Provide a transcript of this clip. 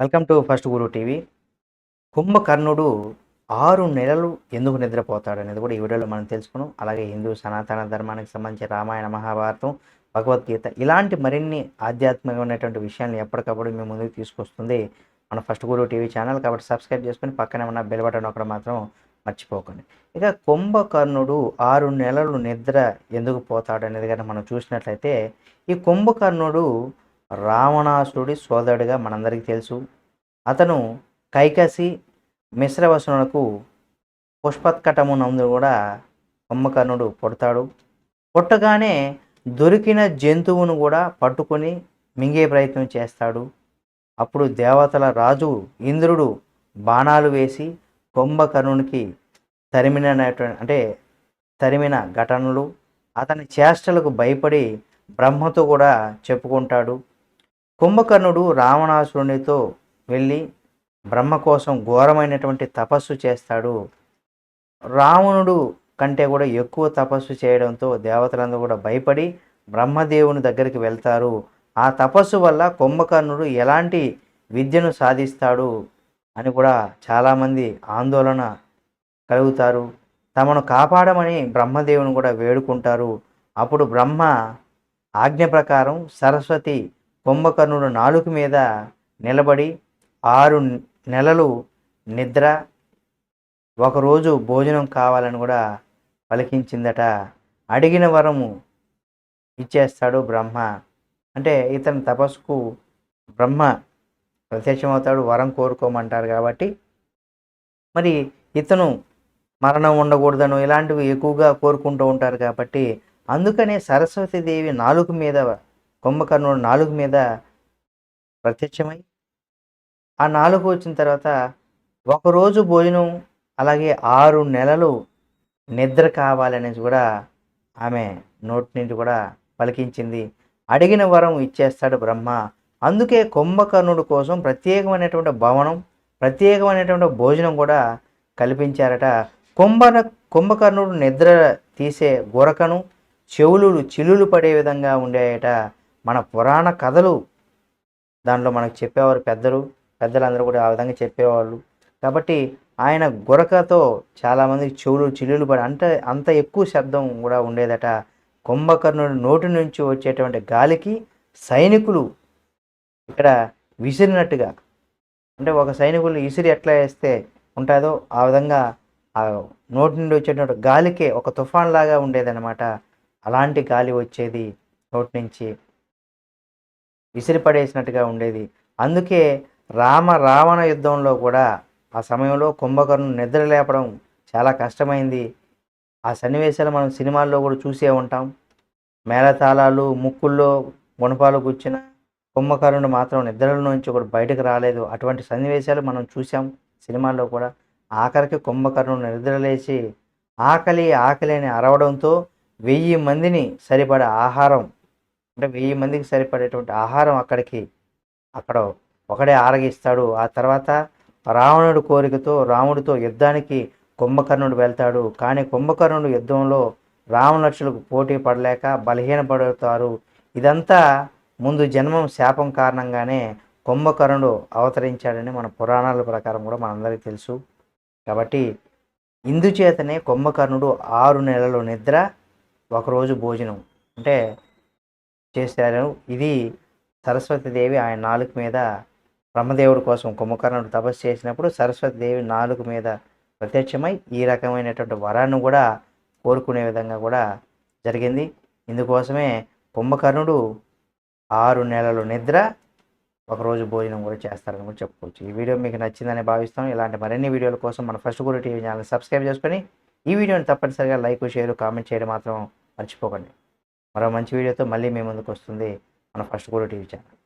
Welcome to first Guru TV. కుంభకర్ణుడు ఆరు నెలలు ఎందుకు నిద్రపోతాడు అనేది కూడా ఈ వీడియోలో మనం తెలుసుకున్నాం. అలాగే హిందూ సనాతన ధర్మానికి సంబంధించి రామాయణ మహాభారతం భగవద్గీత ఇలాంటి మరిన్ని ఆధ్యాత్మికమైనటువంటి విషయాన్ని ఎప్పటికప్పుడు మేము ముందుకు తీసుకొస్తుంది మన ఫస్ట్ గురు టీవీ ఛానల్. కాబట్టి సబ్స్క్రైబ్ చేసుకొని పక్కనే ఉన్న బెల్ బటన్ ఒకటి మాత్రం మర్చిపోకండి. ఇక కుంభకర్ణుడు ఆరు నెలలు నిద్ర ఎందుకు పోతాడు అనేది కానీ మనం చూసినట్లయితే ఈ కుంభకర్ణుడు రావణాసురుడి సోదరుడిగా మనందరికీ తెలుసు. అతను కైకసి మిశ్రవసునకు పుష్పత్కటము నందు కూడా కుంభకర్ణుడు పుడతాడు. పుట్టగానే దొరికిన జంతువును కూడా పట్టుకొని మింగే ప్రయత్నం చేస్తాడు. అప్పుడు దేవతల రాజు ఇంద్రుడు బాణాలు వేసి కుంభకర్ణునికి తరిమినటువంటి అంటే తరిమిన ఘటనలు అతని చేష్టలకు భయపడి బ్రహ్మతో కూడా చెప్పుకుంటాడు. కుంభకర్ణుడు రావణాసురునితో వెళ్ళి బ్రహ్మ కోసం ఘోరమైనటువంటి తపస్సు చేస్తాడు. రావణుడు కంటే కూడా ఎక్కువ తపస్సు చేయడంతో దేవతలందరూ కూడా భయపడి బ్రహ్మదేవుని దగ్గరికి వెళ్తారు. ఆ తపస్సు వల్ల కుంభకర్ణుడు ఎలాంటి విద్యను సాధిస్తాడు అని కూడా చాలామంది ఆందోళన కలుగుతారు. తమను కాపాడమని బ్రహ్మదేవుని కూడా వేడుకుంటారు. అప్పుడు బ్రహ్మ ఆజ్ఞ ప్రకారం సరస్వతి కుంభకర్ణుడు నాలుగు మీద నిలబడి ఆరు నెలలు నిద్ర ఒకరోజు భోజనం కావాలని కూడా పలికించిందట. అడిగిన వరము ఇచ్చేస్తాడు బ్రహ్మ. అంటే ఇతని తపస్సుకు బ్రహ్మ ప్రత్యక్షమవుతాడు వరం కోరుకోమంటారు కాబట్టి. మరి ఇతను మరణం ఉండకూడదను ఇలాంటివి ఎక్కువగా కోరుకుంటూ ఉంటారు కాబట్టి అందుకనే సరస్వతీదేవి నాలుగు మీద కుంభకర్ణుడు నాలుగు మీద ప్రత్యక్షమై ఆ నాలుగు వచ్చిన తర్వాత ఒకరోజు భోజనం అలాగే ఆరు నెలలు నిద్ర కావాలనేసి కూడా ఆమె నోటి నుండి కూడా పలికించింది. అడిగిన వరం ఇచ్చేస్తాడు బ్రహ్మ. అందుకే కుంభకర్ణుడు కోసం ప్రత్యేకమైనటువంటి భవనం ప్రత్యేకమైనటువంటి భోజనం కూడా కల్పించారట. కుంభన కుంభకర్ణుడు నిద్ర తీసే గురకను చెవులు చిల్లులు పడే విధంగా ఉండేయట. మన పురాణ కథలు దాంట్లో మనకు చెప్పేవారు పెద్దలు పెద్దలందరూ కూడా ఆ విధంగా చెప్పేవాళ్ళు. కాబట్టి ఆయన గురకతో చాలామంది చెవులు చిల్లులు పడి అంటే అంత ఎక్కువ శబ్దం కూడా ఉండేదట. కుంభకర్ణుడి నోటి నుంచి వచ్చేటువంటి గాలికి సైనికులు ఇక్కడ విసిరినట్టుగా అంటే ఒక సైనికులు విసిరి ఎట్లా వేస్తే ఉంటుందో ఆ విధంగా ఆ నోటి నుండి వచ్చేటువంటి గాలికే ఒక తుఫాన్ లాగా ఉండేదన్నమాట. అలాంటి గాలి వచ్చేది నోటి నుంచి. విసిరిపడేసినట్టుగా ఉండేది. అందుకే రామ రావణ యుద్ధంలో కూడా ఆ సమయంలో కుంభకర్ణుడు నిద్ర లేపడం చాలా కష్టమైంది. ఆ సన్నివేశాలు మనం సినిమాల్లో కూడా చూసే ఉంటాం. మేళతాళాలు ముక్కుల్లో గుణపాలు కూర్చిన కుంభకర్ణుడు మాత్రం నిద్రల నుంచి కూడా బయటకు రాలేదు. అటువంటి సన్నివేశాలు మనం చూసాం సినిమాల్లో కూడా. ఆఖరికి కుంభకర్ణుడు నిద్రలేచి ఆకలి ఆకలి అని అరవడంతో వెయ్యి మందిని సరిపడా ఆహారం అంటే వెయ్యి మందికి సరిపడేటువంటి ఆహారం అక్కడికి. అక్కడ ఒకడే ఆరగిస్తాడు. ఆ తర్వాత రావణుడు కోరికతో రాముడితో యుద్ధానికి కుంభకర్ణుడు వెళ్తాడు. కానీ కుంభకర్ణుడు యుద్ధంలో రామలక్షులకు పోటీ పడలేక బలహీనపడతారు. ఇదంతా ముందు జన్మం శాపం కారణంగానే కుంభకర్ణుడు అవతరించాడని మన పురాణాల ప్రకారం కూడా మనందరికీ తెలుసు. కాబట్టి ఇందుచేతనే కుంభకర్ణుడు ఆరు నెలలు నిద్ర ఒకరోజు భోజనం. అంటే చేశారు. ఇది సరస్వతిదేవి ఆయన నాలుగు మీద బ్రహ్మదేవుడి కోసం కుంభకర్ణుడు తపస్సు చేసినప్పుడు సరస్వతిదేవి నాలుగు మీద ప్రత్యక్షమై ఈ రకమైనటువంటి వరాన్ని కూడా కోరుకునే విధంగా కూడా జరిగింది. ఇందుకోసమే కుంభకర్ణుడు ఆరు నెలలు నిద్ర ఒకరోజు భోజనం కూడా చేస్తారని కూడా చెప్పుకోవచ్చు. ఈ వీడియో మీకు నచ్చిందని భావిస్తాం. ఇలాంటి మరిన్ని వీడియోల కోసం మన first Guru TV channel subscribe చేసుకొని ఈ వీడియోని తప్పనిసరిగా లైక్ షేర్ కామెంట్ చేయడం మాత్రం మర్చిపోకండి. మరో మంచి వీడియోతో మళ్ళీ మీ ముందుకు వస్తుంది మన ఫస్ట్ కూడా టీవీ ఛానల్.